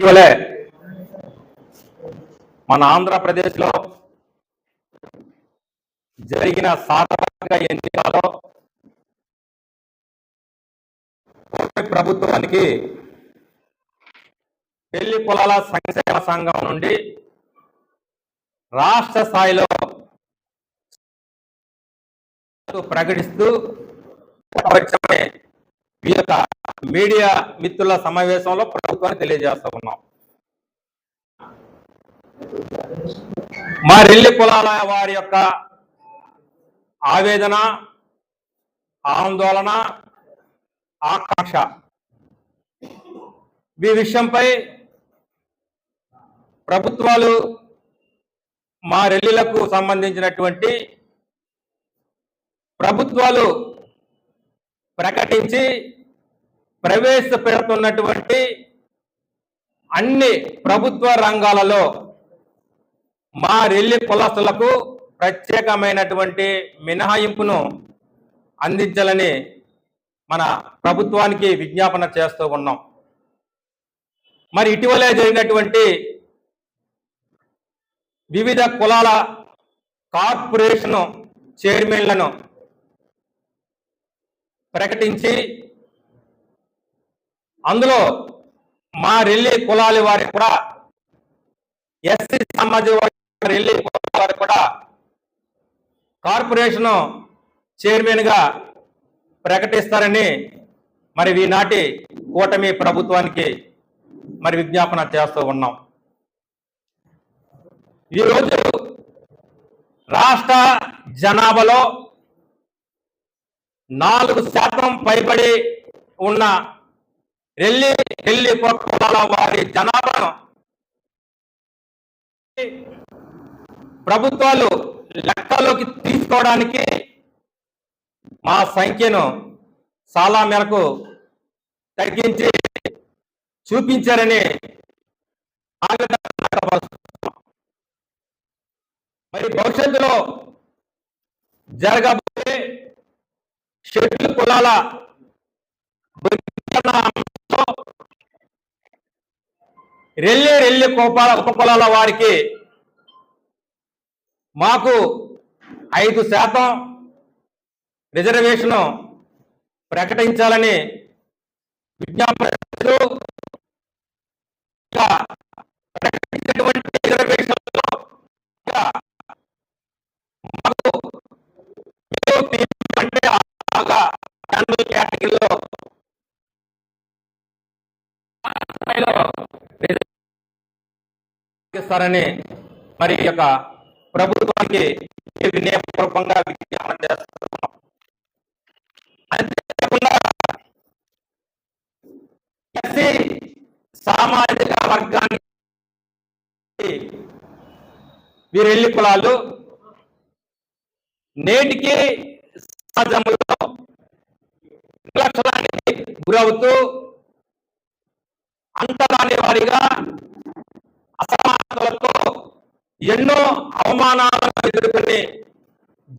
ఇటీవలే మన ఆంధ్రప్రదేశ్లో జరిగిన సార్వత్రిక ఎన్నికల్లో ప్రభుత్వానికి పెళ్ళి కులాల సంక్షేమ సంఘం నుండి రాష్ట్ర స్థాయిలో ప్రకటిస్తూ ఈ యొక్క మీడియా మిత్రుల సమావేశంలో ప్రభుత్వాన్ని తెలియజేస్తూ ఉన్నాం. మా రెల్లి కులాల వారి యొక్క ఆవేదన ఆందోళన ఆకాంక్ష ఈ విషయంపై ప్రభుత్వాలు మా రెల్లిలకు సంబంధించినటువంటి ప్రభుత్వాలు ప్రకటించి ప్రవేశపెడుతున్నటువంటి అన్ని ప్రభుత్వ రంగాలలో మా రెల్లి కులస్తులకు ప్రత్యేకమైనటువంటి మినహాయింపును అందించాలని మన ప్రభుత్వానికి విజ్ఞాపన చేస్తూ ఉన్నాం. మరి ఇటీవలే జరిగినటువంటి వివిధ కులాల కార్పొరేషన్ చైర్మన్లను ప్రకటించి అందులో మా రెల్లి కులాల వారి కూడా ఎస్సీ సమాజం వారి రెల్లి కులాల వారి కూడా కార్పొరేషన్ చైర్మన్గా ప్రకటిస్తారని మరి ఈనాటి కూటమి ప్రభుత్వానికి మరి విజ్ఞాపన చేస్తూ ఉన్నాం. ఈరోజు రాష్ట్ర జనాభాలో నాలుగు శాతం పైబడి ఉన్న రెల్లి రెల్లి కులాల వారి జనాభాను ప్రభుత్వాలు లెక్కలోకి తీసుకోవడానికి మా సంఖ్యను చాలా మేరకు తగ్గించి చూపించారని ఆవేదన మరి భవిష్యత్తులో జరగబోయే షెడ్యూల్ కులాల వర్గీకరణ అంశంలో రెల్లి రెల్లి కోపాల ఉపకులాల వారికి మాకు ఐదు శాతం రిజర్వేషను ప్రకటించాలని విజ్ఞాపన ప్రకటించినటువంటి రిజర్వేషన్లో చేస్తారని మరి యొక్క ప్రభుత్వానికి వినయపూర్వకంగా విజ్ఞాపన చేస్తున్నాం. అంతేకాకుండా ఎస్సీ సామాజిక వర్గానికి వీరెల్లి కులాలు నేటికి సమాజంలో నిర్లక్ష్యానికి గురవుతూ అంతరాని వారిగా అసమా బాధలతో ఎన్నో అవమానాలను ఎదుర్కొని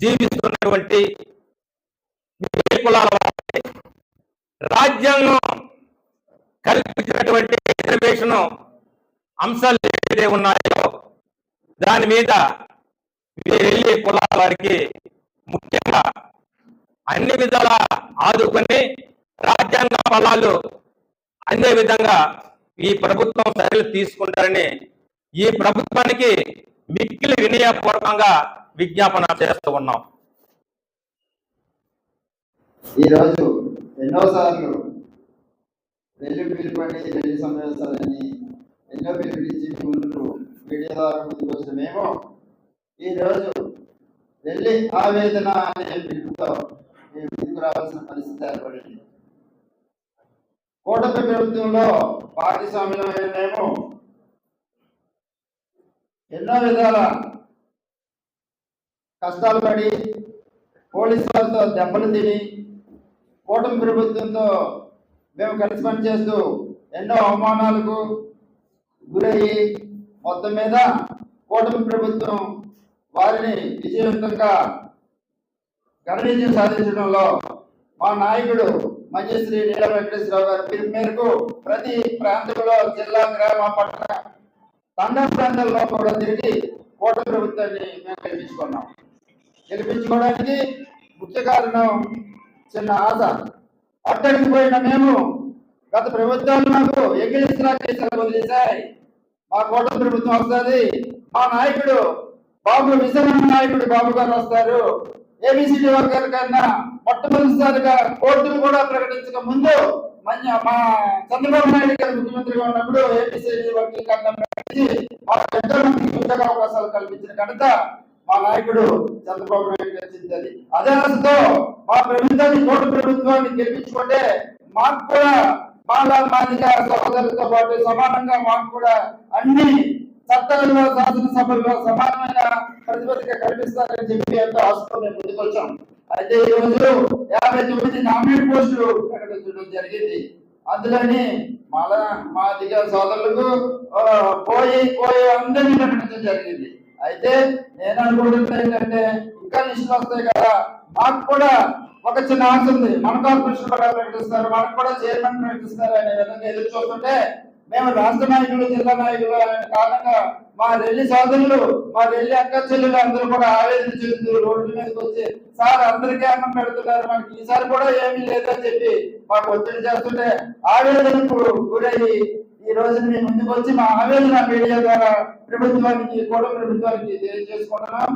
జీవిస్తున్నటువంటి కులాల రాజ్యాంగం కల్పించినటువంటి రిజర్వేషన్ అంశాలు ఏదైతే ఉన్నాయో దాని మీద వెళ్ళి కులాల వారికి ముఖ్యంగా అన్ని విధాలా ఆదుకొని రాజ్యాంగ ఫలాలు అందే విధంగా ఈ ప్రభుత్వం చర్యలు తీసుకుంటారని ఈ ప్రభుత్వానికి మిక్కిలి వినయపూర్వకంగా విజ్ఞాపన చేస్తూ ఉన్నాం. ఈరోజు ఎన్నోసార్లు రెల్లి పిలుపని రెల్లి సమావేశాలని ఎన్నో పిలిపించి ముందుకు మీడియా ద్వారా ముందుకు వచ్చిన ఈరోజు వెళ్ళి ఆవేదన అనే పిలుపుతో మేము ముందుకు రావాల్సిన పరిస్థితి ఏర్పడింది. కూటమి ప్రభుత్వంలో భాగస్వామ్యమైన మేము ఎన్నో విధాల కష్టాలు పడి పోలీసు వారితో దెబ్బలు తిని కూటమి ప్రభుత్వంతో మేము కలిసి పనిచేస్తూ ఎన్నో అవమానాలకు గురయ్యి మొత్తం మీద కూటమి ప్రభుత్వం వారిని విజయవంతంగా ఘన సాధించడంలో మా నాయకుడు మంజశ్రీ నీల వెంకటేశ్వరరావు గారి పిలుపు మేరకు ప్రతి ప్రాంతంలో జిల్లా గ్రామ పట్టణ తండ ప్రాంతాల్లో కూడా తిరిగి కోట ప్రభుత్వాన్ని మేము గెలిపించుకున్నాం. గెలిపించుకోవడానికి ముఖ్య కారణం చిన్న ఆశ అట్టడికి పోయిన మేము గత ప్రభుత్వాలు మాకు ఎగిలిస్తున్నా కేసులు వదిలేశాయి. మా కోట ప్రభుత్వం వస్తుంది. మా నాయకుడు బాబు విజయనమ్మ నాయకుడు బాబు గారు వస్తారు. ఏబిసిడి వర్గాల కన్నా మొట్టమొదటిసారిగా కోర్టును కూడా ప్రకటించక ముందు మన మా చంద్రబాబు నాయుడు గారు ముఖ్యమంత్రిగా ఉన్నప్పుడు ఏబిసిడి వర్గాల కన్నా ప్రకటించి వాళ్ళకి ఎంతో మందికి ఉద్యోగ అవకాశాలు కల్పించిన ఘనత మా నాయకుడు చంద్రబాబు నాయుడు గారు అదే. ఆశతో మా ప్రభుత్వాన్ని తోటి ప్రభుత్వాన్ని గెలిపించుకుంటే మాకు కూడా మాలా మాదిగా సహోదరులతో పాటు సమానంగా మాకు కూడా అన్ని చట్టాలలో శాసనసభల్లో సమానమైన ప్రతిపత్తిగా కల్పిస్తారని చెప్పి ఎంతో ఆశతో మేము ముందుకొచ్చాం. అయితే ఈ రోజు యాభై తొమ్మిది నామినేట్ పోస్టులు ప్రకటించడం జరిగింది. అందులోని మల మా దిగ సోదరులకు పోయి పోయి అందరినీ ప్రకటించడం జరిగింది. అయితే నేను అనుకుంటున్నా ఏంటంటే ఇంకా లిస్టులు వస్తాయి కదా. మాకు కూడా ఒక చిన్న ఆశ ఉంది. మనకు కార్పొరేషన్ కూడా ప్రకటిస్తారు మనకు కూడా చైర్మన్ ప్రకటిస్తారు అనే విధంగా ఎదురు చూస్తుంటే మేము రాష్ట్ర నాయకులు జిల్లా నాయకులు అనే కారణంగా మా రెల్లి సోదరులు మా రెల్లి అక్క చెల్లెలు అందరూ కూడా ఆవేదన చెందుతూ రోడ్డు మీదకి వచ్చి సార్ అందరికీ అన్నం పెడుతున్నారు. మనకి ఈసారి కూడా ఏమీ లేదని చెప్పి మాకు ఒత్తిడి చేస్తుంటే ఆవేదనకు గురయ్యి ఈ రోజు మేము ముందుకు వచ్చి మా ఆవేదన మీడియా ద్వారా ప్రభుత్వానికి కూడా ప్రభుత్వానికి తెలియజేసుకుంటున్నాం.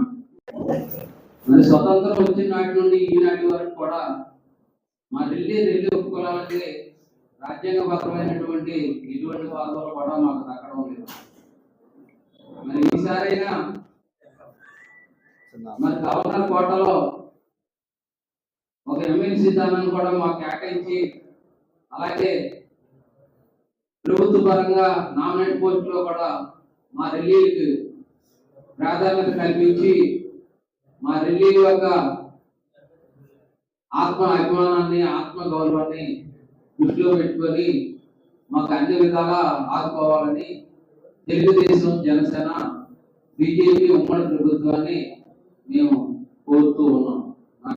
మరి స్వతంత్రం వచ్చిన నాటి నుండి ఈనాటి వరకు కూడా మా రెల్లి రెల్లి ఒప్పుకోవాలంటే రాజ్యాంగబద్ధమైనటువంటి ఇటువంటి పదవులు కూడా మాకు దక్కడం లేదు. మరి ఈసారైనా మరి గవర్నర్ కోటలో ఒక ఎమ్మెల్సీ స్థానాన్ని కూడా మాకు కేటాయించి అలాగే ప్రభుత్వ పరంగా నామినేట్ పోస్టులో కూడా మా రిలీకి ప్రాధాన్యత కల్పించి మా ఢిల్లీ యొక్క ఆత్మ అభిమానాన్ని ఆత్మ గౌరవాన్ని దృష్టిలో పెట్టుకొని మాకు అన్ని విధాలా ఆదుకోవాలని తెలుగుదేశం జనసేన బీజేపీ ఉమ్మడి ప్రభుత్వాన్ని మేము కోరుతూ ఉన్నాం.